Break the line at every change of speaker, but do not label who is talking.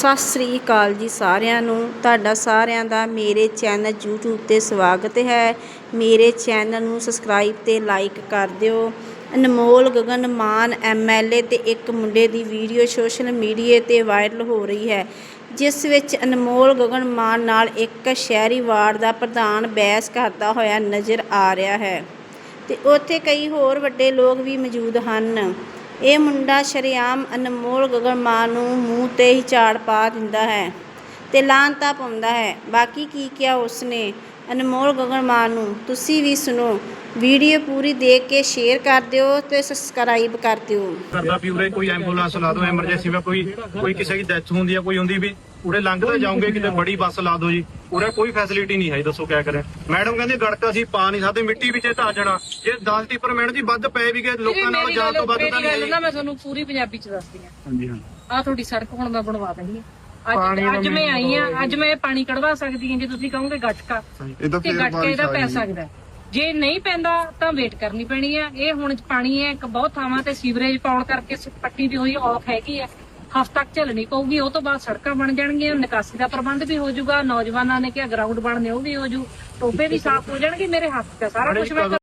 ਸਤਿ ਸ੍ਰੀ ਅਕਾਲ ਜੀ ਸਾਰਿਆਂ ਨੂੰ। ਤੁਹਾਡਾ ਸਾਰਿਆਂ ਦਾ ਮੇਰੇ ਚੈਨਲ YouTube ਤੇ ਸਵਾਗਤ ਹੈ। ਮੇਰੇ ਚੈਨਲ ਨੂੰ ਸਬਸਕ੍ਰਾਈਬ ਤੇ ਲਾਈਕ ਕਰ ਦਿਓ। ਅਨਮੋਲ ਗਗਨ ਮਾਨ ਐਮਐਲਏ ਤੇ ਇੱਕ ਮੁੰਡੇ ਦੀ ਵੀਡੀਓ ਸੋਸ਼ਲ ਮੀਡੀਆ ਤੇ ਵਾਇਰਲ ਹੋ ਰਹੀ ਹੈ, ਜਿਸ ਵਿੱਚ ਅਨਮੋਲ ਗਗਨ ਮਾਨ ਨਾਲ ਇੱਕ ਸ਼ਹਿਰੀ ਵਾਰਡ ਦਾ ਪ੍ਰਧਾਨ ਬਹਿਸ ਕਰਦਾ ਹੋਇਆ ਨਜ਼ਰ ਆ ਰਿਹਾ ਹੈ। ਤੇ ਉੱਥੇ ਕਈ ਹੋਰ ਵੱਡੇ ਲੋਕ ਵੀ ਮੌਜੂਦ ਹਨ। ਇਹ ਮੁੰਡਾ ਸ਼ਰੇਆਮ ਅਨਮੋਲ ਗਗਨ ਨੂੰ ਮੂੰਹ ਤੇ ਹੀ ਝਾੜ ਪਾ ਦਿੰਦਾ ਹੈ ਤੇ ਲਾਂਤਾ ਪਾਉਂਦਾ ਹੈ। ਬਾਕੀ ਕੀ ਕਿਹਾ ਉਸਨੇ? ਅਨਮੋਲ ਗਗਨ ਮਾਨ ਨੂੰ, ਤੁਸੀਂ ਵੀ ਸੁਣੋ। ਵੀਡੀਓ ਪੂਰੀ ਦੇਖ ਕੇ ਸ਼ੇਅਰ ਕਰ ਦਿਓ ਤੇ ਸਬਸਕ੍ਰਾਈਬ ਕਰ ਦਿਓ।
ਕਰਦਾ ਵੀ ਉਰੇ ਕੋਈ ਐਂਬੂਲੈਂਸ ਲਾ ਦਿਓ, ਐਮਰਜੈਂਸੀ ਵਿੱਚ ਕੋਈ ਕੋਈ ਕਿਸੇ ਦੀ ਡੈਥ ਹੁੰਦੀ ਆ, ਕੋਈ ਹੁੰਦੀ ਵੀ ਉਰੇ ਲੰਘਦੇ ਜਾਓਗੇ ਕਿਤੇ ਬੜੀ ਬੱਸ ਲਾ ਦਿਓ ਜੀ। ਉਰੇ ਕੋਈ ਫੈਸਿਲਿਟੀ ਨਹੀਂ ਹੈ ਦੱਸੋ ਕਿਆ ਕਰੇ। ਮੈਡਮ ਕਹਿੰਦੇ ਗੜਕਾ ਅਸੀਂ ਪਾ ਨਹੀਂ ਸਕਦੇ ਮਿੱਟੀ ਵਿੱਚ ਧਾ ਜਾਣਾ ਜੇ 10 ਟਿੱਪਰ ਮੈਡਮ ਜੀ ਵੱਧ ਪਏ ਵੀ ਗਏ ਲੋਕਾਂ ਨਾਲ ਜਾਨ ਤੋਂ ਵੱਧ ਤਾਂ ਨਹੀਂ
ਗੱਲ
ਹੈ
ਨਾ ਮੈਂ ਤੁਹਾਨੂੰ ਪੂਰੀ ਪੰਜਾਬੀ ਚ ਦੱਸਦੀ ਆ
ਹਾਂਜੀ ਹਾਂ
ਆ ਤੁਹਾਡੀ ਸੜਕ ਹੁਣ ਮੈਂ ਬਣਵਾ ਦੇਣੀ ਆ ਅੱਜ ਅੱਜ ਮੈਂ ਆਈ ਆ ਅੱਜ ਮੈਂ ਪਾਣੀ ਕਢਵਾ ਸਕਦੀ ਹਾਂ ਜੇ ਤੁਸੀਂ ਕਹੋਗੇ ਗਟਕਾ।
ਇਹ ਤਾਂ
ਗਟਕੇ ਦਾ
ਬਾਰਿਸ਼
ਪੈ ਸਕਦਾ। ਜੇ ਨਹੀਂ ਪੈਂਦਾ ਤਾਂ ਵੇਟ ਕਰਨੀ ਪੈਣੀ ਆ ਇਹ ਹੁਣ ਪਾਣੀ ਹੈ ਇੱਕ ਬਹੁਤ ਥਾਵਾਂ ਤੇ ਸੀਵਰੇਜ ਪਾਉਣ ਕਰਕੇ ਸ- ਪੱਟੀ ਦੀ ਹੋਈ ਆਫ ਹੈਗੀ ਆ ਹਫ਼ਤਾ ਤੱਕ ਝੱਲਣੀ ਪਊਗੀ ਉਹ ਤੋਂ ਬਾਅਦ ਸੜਕਾਂ ਬਣ ਜਾਣਗੀਆਂ ਨਿਕਾਸੀ ਦਾ ਪ੍ਰਬੰਧ ਵੀ ਹੋ ਜਾਊਗਾ ਨੌਜਵਾਨਾਂ ਨੇ ਕਿਹਾ ਗਰਾਊਂਡ ਬਣਨੇ ਉਹ ਵੀ ਹੋ ਜੂ ਟੋਪੇ ਵੀ ਸਾਫ਼ ਹੋ ਜਾਣਗੇ ਮੇਰੇ ਹੱਥ ਤੇ ਸਾਰਾ ਕੁਝ ਮੈਂ